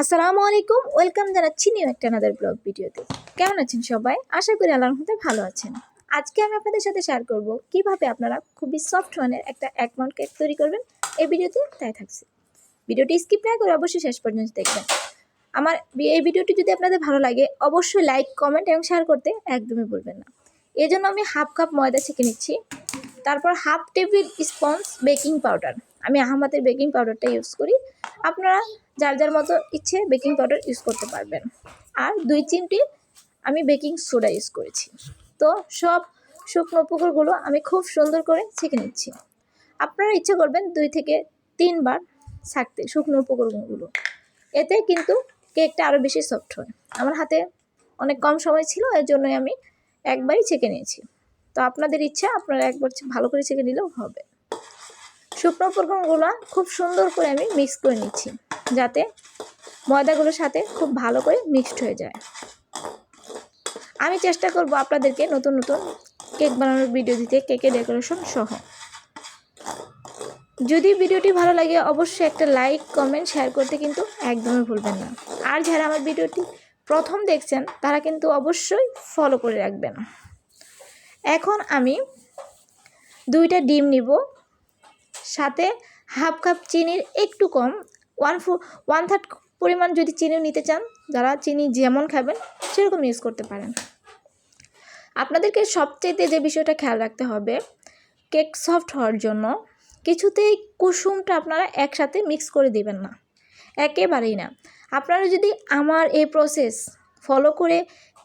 আসসালামু আলাইকুম, ওয়েলকাম জানাচ্ছি নিউ একটা নাদার ব্লগ ভিডিওতে। কেমন আছেন সবাই? আশা করি আল্লাহর মধ্যে ভালো আছেন। আজকে আমি আপনাদের সাথে শেয়ার করব কীভাবে আপনারা খুবই সফট মানের একটা অ্যাকাউন্ট কেক তৈরি করবেন। এই ভিডিওতে তাই থাকছে। ভিডিওটি স্কিপ না করে অবশ্যই শেষ পর্যন্ত দেখবেন। আমার এই ভিডিওটি যদি আপনাদের ভালো লাগে, অবশ্যই লাইক কমেন্ট এবং শেয়ার করতে একদমই ভুলবেন না। এই জন্য আমি হাফ কাপ ময়দা ছেঁকে নিচ্ছি। তারপর half table spoon baking powder আমি আহমাদের বেকিং পাউডারটা ইউজ করি। আপনারা যার যার মতো ইচ্ছে বেকিং পাউডার ইউজ করতে পারবেন। আর দুই চিমটি আমি বেকিং সোডা ইউজ করেছি। তো সব শুকনো উপকরণগুলো আমি খুব সুন্দর করে ছেঁকে নিচ্ছি। আপনারা ইচ্ছে করবেন দুই থেকে তিনবার ছাকতে শুকনো উপকরণগুলো এতে কিন্তু কেকটা আরও বেশি সফট হয়। আমার হাতে অনেক কম সময় ছিল, এর জন্যই আমি একবারই ছেঁকে নিয়েছি। তো আপনাদের ইচ্ছা, আপনারা একবার ভালো করে ছেঁকে নিলেও হবে। শুকনো উপকরণগুলো খুব সুন্দর করে আমি মিক্স করে নিচ্ছি, যাতে ময়দাগুলোর সাথে খুব ভালো করে মিক্সড হয়ে যায়। আমি চেষ্টা করব আপনাদেরকে নতুন নতুন কেক বানানোর ভিডিও দিতে, কেকের ডেকোরেশন সহ। যদি ভিডিওটি ভালো লাগে, অবশ্যই একটা লাইক কমেন্ট শেয়ার করতে কিন্তু একদমই ভুলবেন না। আর যারা আমার ভিডিওটি প্রথম দেখছেন, তারা কিন্তু অবশ্যই ফলো করে রাখবেন। এখন আমি দুইটা ডিম নিব। সাথে হাফ কাপ চিনির একটু কম ওয়ান ফোর ওয়ান থার্ড পরিমাণ যদি চিনিও নিতে চান, যারা চিনি যেমন খাবেন, সেরকম ইউজ করতে পারেন। আপনাদেরকে সবচেয়েতে যে বিষয়টা খেয়াল রাখতে হবে কেক সফট হওয়ার জন্য কিছুতেই কুসুমটা আপনারা একসাথে মিক্স করে দিবেন না। একেবারেই না। আপনারা যদি আমার এই প্রসেস ফলো করে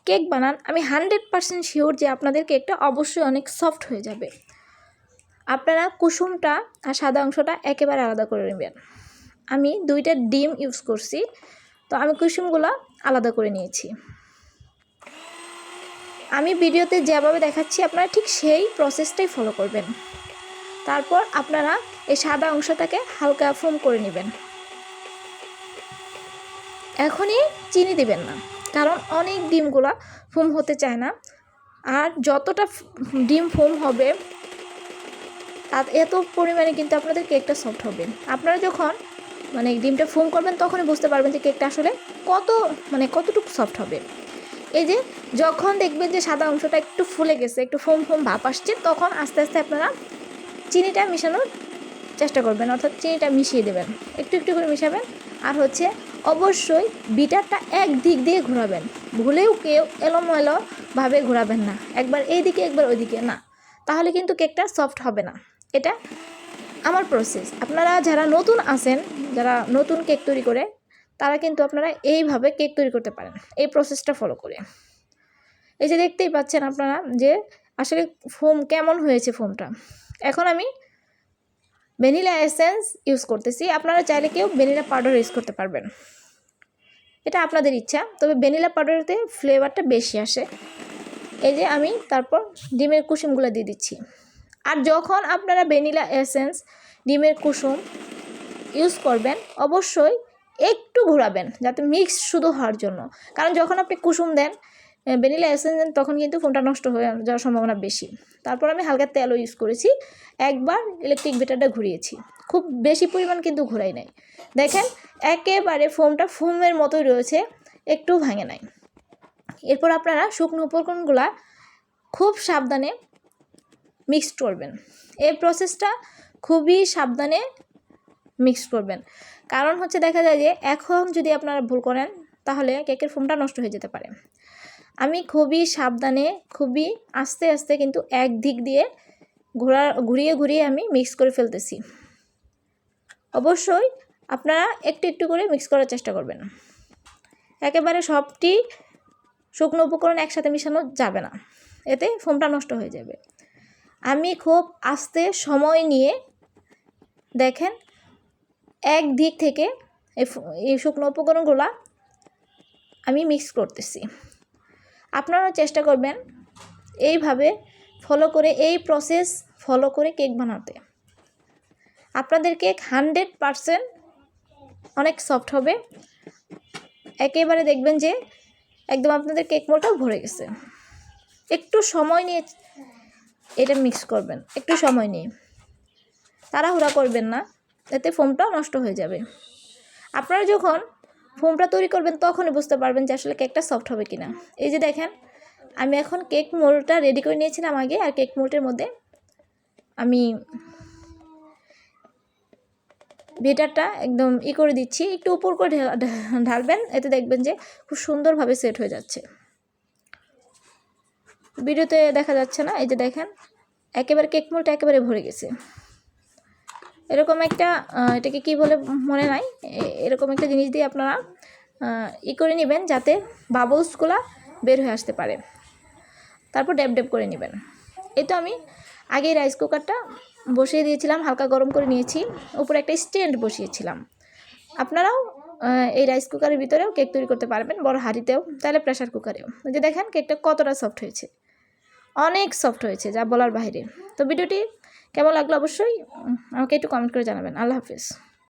কেক বানান, আমি হান্ড্রেড পারসেন্ট শিওর যে আপনাদের কেকটা অবশ্যই অনেক সফট হয়ে যাবে। আপনারা কুসুমটা আর সাদা অংশটা একেবারে আলাদা করে নেবেন। আমি দুইটা ডিম ইউজ করছি, তো আমি কুসুমগুলো আলাদা করে নিয়েছি। আমি ভিডিওতে যেভাবে দেখাচ্ছি, আপনারা ঠিক সেই প্রসেসটাই ফলো করবেন। তারপর আপনারা এই সাদা অংশটাকে হালকা ফোম করে নেবেন। এখনই চিনি দিবেন না, কারণ অনেক ডিমগুলো ফোম হতে চায় না। আর যতটা ডিম ফোম হবে এত পরিমাণে কিন্তু আপনাদের কেকটা সফট হবে। আপনারা যখন মানে ডিমটা ফোম করবেন, তখনই বুঝতে পারবেন যে কেকটা আসলে কত মানে কতটুকু সফট হবে। এই যে, যখন দেখবেন যে সাদা অংশটা একটু ফুলে গেছে, একটু ফোম ফোম ভাপ আসছে, তখন আস্তে আস্তে আপনারা চিনিটা মেশানোর চেষ্টা করবেন। অর্থাৎ চিনিটা মিশিয়ে দেবেন। একটু একটু করে মিশাবেন। আর হচ্ছে, অবশ্যই বিটারটা এক দিক দিয়ে ঘোরাবেন। ভুলেও কেউ এলোমেলোভাবে ঘোরাবেন না। একবার এই দিকে একবার ওই দিকে না। তাহলে কিন্তু কেকটা সফট হবে না। এটা আমার প্রসেস আপনারা যারা নতুন আছেন, যারা নতুন কেক তৈরি করে, তারা কিন্তু আপনারা এইভাবে কেক তৈরি করতে পারেন। এই প্রসেসটা ফলো করে। এই যে দেখতেই পাচ্ছেন আপনারা যে আসলে ফোম কেমন হয়েছে ফোমটা এখন আমি ভ্যানিলা এসেন্স ইউজ করতেছি। আপনারা চাইলে কেউ ভ্যানিলা পাউডার ইউজ করতে পারবেন। এটা আপনাদের ইচ্ছা, তবে ভ্যানিলা পাউডারতে ফ্লেভারটা বেশি আসে। এই যে আমি তারপর ডিমের কুসুমগুলো দিয়ে দিচ্ছি। আর যখন আপনারা ভ্যানিলা এসেন্স ডিমের কুসুম ইউজ করবেন, অবশ্যই একটু ঘোরাবেন যাতে মিক্স শুধু হওয়ার জন্য। কারণ যখন আপনি কুসুম দেন ভ্যানিলা এসেন্স দেন, তখন কিন্তু ফোনটা নষ্ট হয়ে যাওয়ার সম্ভাবনা বেশি। তারপর আমি হালকা তেলও ইউজ করেছি। একবার ইলেকট্রিক বেটারটা ঘুরিয়েছি। খুব বেশি পরিমাণ কিন্তু ঘোরাই নাই। দেখেন, একেবারে ফোমটা ফোমের মতোই রয়েছে একটু ভাঙে নাই। এরপর আপনারা শুকনো উপকরণগুলা খুব সাবধানে মিক্সড করবেন। এই প্রসেসটা খুবই সাবধানে মিক্স করবেন। কারণ হচ্ছে দেখা যায় যে, এখন যদি আপনারা ভুল করেন, তাহলে কেকের ফোমটা নষ্ট হয়ে যেতে পারে। আমি খুবই সাবধানে, খুবই আস্তে আস্তে কিন্তু এক দিক দিয়ে ঘোরা, ঘুরিয়ে ঘুরিয়ে আমি মিক্স করে ফেলতেছি। অবশ্যই আপনারা একটু একটু করে মিক্স করার চেষ্টা করবেন। একেবারে সবটি শুকনো উপকরণ একসাথে মেশানো যাবে না। এতে ফোমটা নষ্ট হয়ে যাবে। আমি খুব আস্তে সময় নিয়ে, দেখেন, এক দিক থেকে এই শুকনো উপকরণগুলো আমি মিক্স করতেছি। আপনারা চেষ্টা করবেন এইভাবে ফলো করে, এই প্রসেস ফলো করে কেক বানাতে। আপনাদের কেক হান্ড্রেড পারসেন্ট অনেক সফট হবে। একেবারে দেখবেন যে একদম আপনাদের কেক মোলটাও ভরে গেছে। একটু সময় নিয়ে এটা মিক্স করবেন। একটু সময় নিয়ে। তাড়াহুড়া করবেন না, এতে ফোমটাও নষ্ট হয়ে যাবে। আপনারা যখন ফোমটা তৈরি করবেন, তখনই বুঝতে পারবেন যে আসলে কেকটা সফট হবে কি না এই যে দেখেন, আমি এখন কেক মোল্ডটা রেডি করে নিয়েছিলাম আগে, আর কেক মোল্ডের মধ্যে আমি বেটারটা একদম ই করে দিচ্ছি। একটু উপর করে ঢালবেন, এতে দেখবেন যে খুব সুন্দরভাবে সেট হয়ে যাচ্ছে। ভিডিওতে দেখা যাচ্ছে না, এই যে দেখেন, একেবারে কেক মোলটা একেবারে ভরে গেছে। এরকম একটা এটাকে কি বলে মনে নাই এরকম একটা জিনিস দিয়ে আপনারা ই করে নেবেন যাতে বাবলসগুলো বের হয়ে আসতে পারে। তারপর ড্যাব ড্যাব করে নেবেন। এই তো আমি আগেই রাইস কুকারটা বসিয়ে দিয়েছিলাম, হালকা গরম করে নিয়েছি, উপরে একটা স্ট্যান্ড বসিয়েছিলাম। আপনারাও এই রাইস কুকারের ভিতরেও কেক তৈরি করতে পারবেন, বড় হাঁড়িতেও, তাহলে প্রেশার কুকারেও। যে দেখেন, কেকটা কতটা সফট হয়েছে। অনেক সফট হয়েছে, যা বলার বাইরে। তো ভিডিওটি কেমন লাগল অবশ্যই আমাকে একটু কমেন্ট করে জানাবেন। আল্লাহ হাফিজ।